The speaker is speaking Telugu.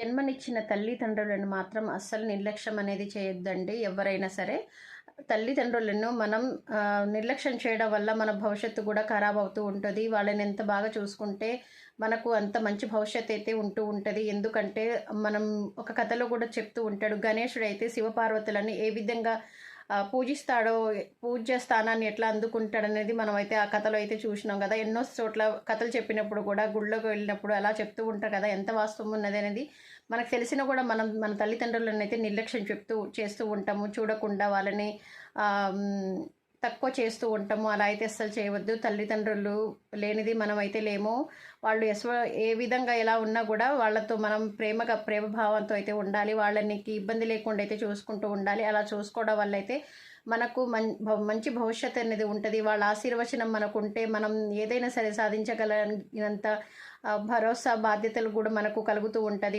జన్మనిచ్చిన తల్లిదండ్రులను మాత్రం అస్సలు నిర్లక్ష్యం అనేది చేయొద్దండి ఎవరైనా సరే. తల్లిదండ్రులను మనం నిర్లక్ష్యం చేయడం వల్ల మన భవిష్యత్తు కూడా ఖరాబ్ అవుతూ ఉంటుంది. వాళ్ళని ఎంత బాగా చూసుకుంటే మనకు అంత మంచి భవిష్యత్తు అయితే ఉంటూ ఉంటుంది. ఎందుకంటే మనం ఒక కథలో కూడా చెప్తూ ఉంటాడు గణేశుడు అయితే శివపార్వతులని ఏ విధంగా పూజిస్తాడో పూజ్య స్థానాన్ని ఎట్లా అందుకుంటాడనేది మనం అయితే ఆ కథలో అయితే చూసినాం కదా. ఎన్నో చోట్ల కథలు చెప్పినప్పుడు కూడా గుళ్ళోకి వెళ్ళినప్పుడు అలా చెప్తూ ఉంటారు కదా ఎంత వాస్తవం ఉన్నది అనేది. మనకు తెలిసినా కూడా మనం మన తల్లిదండ్రులను అయితే నిర్లక్ష్యం చెప్తూ చేస్తూ ఉంటాము. చూడకుండా వాళ్ళని తక్కువ చేస్తూ ఉంటాము. అలా అయితే అస్సలు చేయవద్దు. తల్లిదండ్రులు లేనిది మనం అయితే లేము. వాళ్ళు ఎస్వ ఏ విధంగా ఎలా ఉన్నా కూడా వాళ్ళతో మనం ప్రేమగా ప్రేమ భావంతో అయితే ఉండాలి. వాళ్ళని ఇబ్బంది లేకుండా అయితే చూసుకుంటూ ఉండాలి. అలా చూసుకోవడం వల్ల అయితే మనకు మం భ- మంచి భవిష్యత్తు అనేది ఉంటుంది. వాళ్ళ ఆశీర్వచనం మనకు ఉంటే మనం ఏదైనా సరే సాధించగలిగినంత భరోసా బాధ్యతలు కూడా మనకు కలుగుతూ ఉంటుంది.